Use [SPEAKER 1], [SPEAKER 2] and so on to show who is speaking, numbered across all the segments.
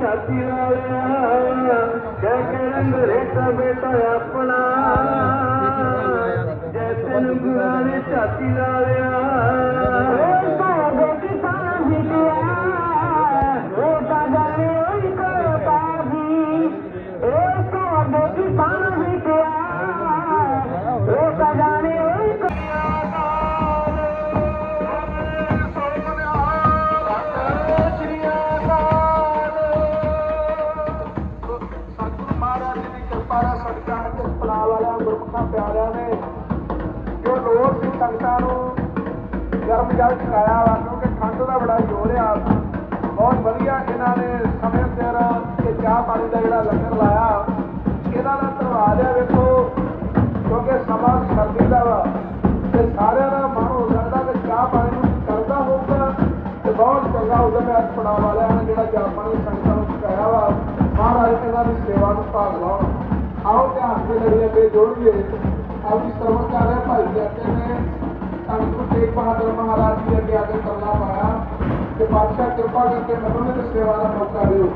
[SPEAKER 1] चाची वारा जगनेटा बेटा पाण जग चाचीदार ਵਾਲਿਆਂ ਪਿਆਰਿਆਂ ਨੇ ਜੋ ਲੋੜ ਸੀ ਸੰਗਤਾਂ ਨੂੰ ਗਰਮ ਜਲ ਚਕਾਇਆ ਵਾ, ਕਿਉਂਕਿ ਠੰਡ ਦਾ ਬੜਾ ਜ਼ੋਰ ਆ। ਬਹੁਤ ਵਧੀਆ ਇਹਨਾਂ ਨੇ ਸਮੇਂ ਸਿਰ ਤੇ ਚਾਹ ਪਾਣੀ ਦਾ ਜਿਹੜਾ ਲੰਗਰ ਲਾਇਆ। ਇਹਨਾਂ ਦਾ ਧੰਨਵਾਦ ਹੈ ਵੇਖੋ, ਕਿਉਂਕਿ ਸਮਾਂ ਸਰਦੀ ਦਾ ਵਾ ਤੇ ਸਾਰਿਆਂ ਦਾ ਮਨ ਹੋ ਸਕਦਾ ਕਿ ਚਾਹ ਪਾਣੀ ਨੂੰ ਕਰਦਾ ਹੋਊਗਾ ਤੇ ਬਹੁਤ ਚੰਗਾ ਉਦਮ ਹੈ ਪੜਾ ਵਾਲਿਆਂ ਨੇ ਜਿਹੜਾ ਚਾਹ ਪਾਣੀ ਸੰਗਤਾਂ ਨੂੰ ਚਕਾਇਆ ਵਾ, ਮਹਾਰਾਜ ਇਹਨਾਂ ਦੀ ਸੇਵਾ ਨੂੰ ਭਾਗ ਲਾਉਣ। ਆਓ ਧਿਆਨ ਦੇ ਲੜੀ ਅੱਗੇ ਜੋੜੀਏ। ਆਪਣੀ ਸਰਵਣ ਭਾਈ ਜੱਟੇ ਨੇ ਧੰਨ ਤੇਗ ਬਹਾਦਰ ਮਹਾਰਾਜ ਜੀ ਅੱਗੇ ਆ ਕਰਨਾ ਪਾਇਆ ਤੇ ਬਾਦਸ਼ਾਹ ਕਿਰਪਾ ਕਰਕੇ ਮੈਨੂੰ ਵੀ ਸੇਵਾ ਦਾ ਮੌਕਾ ਦਿਓ।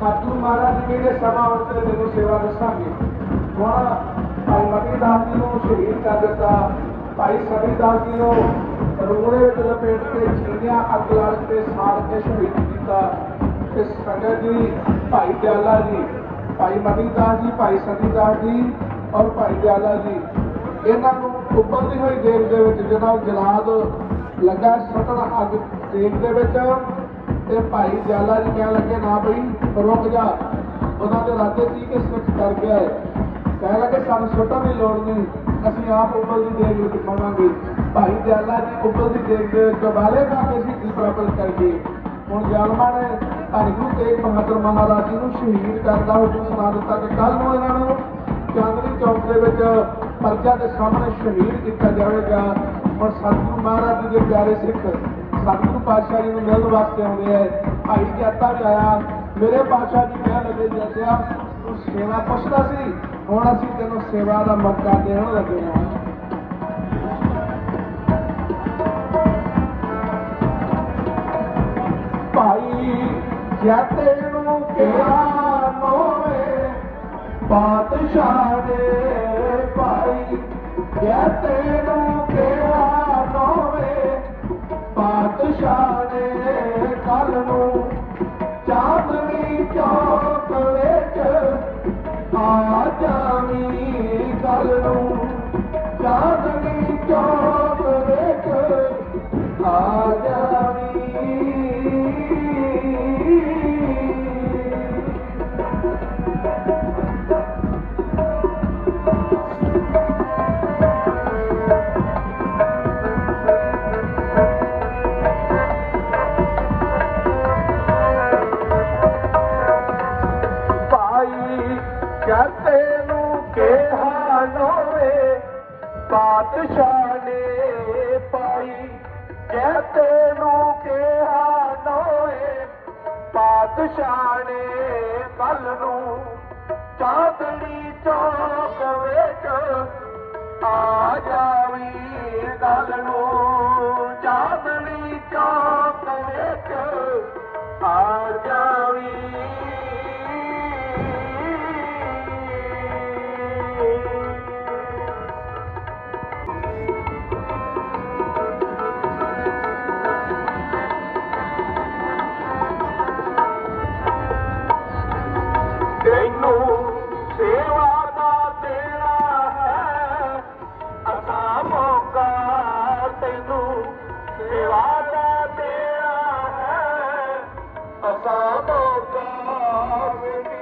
[SPEAKER 1] ਸਤਿਗੁਰੂ ਮਹਾਰਾਜ ਜੀ ਕਹਿੰਦੇ ਸਮਾਂ ਆਉਣ ਮੈਨੂੰ ਸੇਵਾ ਦੱਸਾਂਗੇ। ਹੁਣ ਭਾਈ ਮਤੀ ਦਾਸ ਜੀ ਨੂੰ ਸ਼ਹੀਦ ਕਰ ਦਿੱਤਾ। ਭਾਈ ਸਭੀ ਦਾਸ ਜੀ ਨੂੰ ਰੋੜੇ ਵਿੱਚ ਲਪੇਟ ਕੇ ਚੀਨੀਆਂ ਅੱਗ ਲੜ ਕੇ ਸਾੜ ਕੇ ਸ਼ਹੀਦ ਕੀਤਾ। ਤੇ ਸੰਗਤ ਜੀ, ਭਾਈ ਦਿਆਲਾ ਜੀ ਭਾਈ ਮਤੀ ਦਾਸ ਜੀ, ਭਾਈ ਸਤੀ ਜੀ ਔਰ ਭਾਈ ਦਿਆਲਾ ਜੀ। ਇਹਨਾਂ ਨੂੰ ਉੱਪਰਦੀ ਹੋਈ ਦੇਗ ਦੇ ਵਿੱਚ ਜਦੋਂ ਜਲਾਦ ਲੱਗਾ ਸੱਟਣ ਅੱਗ ਦੇਗ ਦੇ ਵਿੱਚ, ਤੇ ਭਾਈ ਦਿਆਲਾ ਜੀ ਕਹਿਣ ਲੱਗੇ, ਨਾ ਬਈ, ਰੁਕ ਜਾ। ਉਹਨਾਂ ਦੇ ਰਾਤੇ ਸੀ ਕਿ ਸਵਿਚ ਕਰ ਗਿਆ ਹੈ। ਕਹਿਣ ਲੱਗੇ, ਸਾਨੂੰ ਸੁੱਟਣ ਦੀ ਲੋੜ ਨਹੀਂ। ਅਸੀਂ ਆਪ ਉੱਪਰ ਦੀ ਦੇਗ ਵਿੱਚ ਪਾਵਾਂਗੇ ਭਾਈ ਦਿਆਲਾ ਜੀ ਉੱਪਰ ਦੀ ਦੇਗ ਦੇ ਵਿੱਚ ਬਾਲੇ ਖਾ ਕੇ ਸੀ ਪ੍ਰਾਪਤ ਕਰ ਗਏ ਹੁਣ ਜਾਲਮਾ ਨੇ ਧੰਨ ਗੁਰੂ ਤੇਗ ਬਹਾਦਰ ਮਹਾਰਾਜ ਜੀ ਨੂੰ ਸ਼ਹੀਦ ਕਰਨ ਦਾ ਹੁਕਮ ਸੁਣਾ ਦਿੱਤਾ ਕਿ ਕੱਲ ਨੂੰ ਇਹਨਾਂ ਨੂੰ ਚਾਂਦਨੀ ਚੌਕ ਦੇ ਵਿੱਚ ਪਰਜਾ ਦੇ ਸਾਹਮਣੇ ਸ਼ਹੀਦ ਕੀਤਾ ਜਾਵੇਗਾ। ਹੁਣ ਸਤਿਗੁਰੂ ਮਹਾਰਾਜ ਜੀ ਦੇ ਪਿਆਰੇ ਸਿੱਖ, ਸਤਿਗੁਰੂ ਪਾਤਸ਼ਾਹ ਜੀ ਨੂੰ ਮਿਲਣ ਵਾਸਤੇ ਆਉਂਦੇ ਆ। ਭਾਈ ਜਾਤਾ ਵੀ ਆਇਆ। ਮੇਰੇ ਪਾਤਸ਼ਾਹ ਜੀ ਕਹਿਣ ਲੱਗੇ ਜੱਟਿਆ ਤੂੰ ਸੇਵਾ ਪੁੱਛਦਾ ਸੀ, ਹੁਣ ਅਸੀਂ ਤੈਨੂੰ ਸੇਵਾ ਦਾ ਮੌਕਾ ਦੇਣ ਲੱਗੇ ਹਾਂ। ਜਾਤੇ ਨੂੰ ਕਿਹਾ ਨੋਵੇ? ਬਾਦਸ਼ਾਹ ਨੇ ਭਾਈ ਜਾਤੇ ਜੱਤੇ ਨੂੰ ਕਿਹਾ ਨੋਵੇ ਬਾਦਸ਼ਾਹ ਨੇ ਕੱਲ ਨੂੰ ਚਾਂਦੜੀ ਚੌਕ ਵਿੱਚ
[SPEAKER 2] God,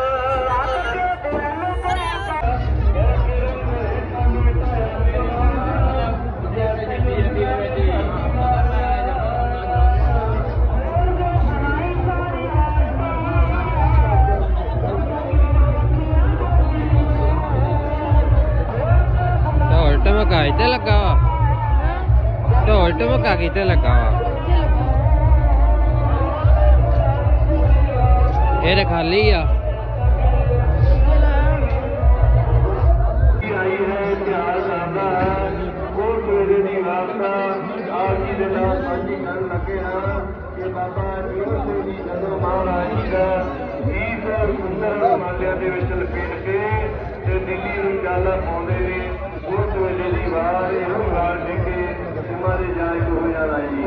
[SPEAKER 2] ਟਮਕਾ ਇੱਥੇ ਲੱਗਾ ਵਾ। ਢੋਲ ਟਮਕਾ ਕਿਤੇ ਲੱਗਾ ਵਾ। ਇਹ ਤਾਂ ਖਾਲੀ ਆ।
[SPEAKER 3] ਆਈ ਹੈ ਦੇ ਮਹਾਰਾਜ ਦਾ ਸੁੰਦਰ ਦੇ ਵਿੱਚ ਲਪੇਟ ਕੇ ਤੇ ਦਿੱਲੀ ਨੂੰ ਚਾਲਾ ਪਾਉਂਦੇ ਨੇ ਇਹੋ ਵਾਰ ਸੀ ਕਿ ਹੋ ਜਾਣਾ ਜੀ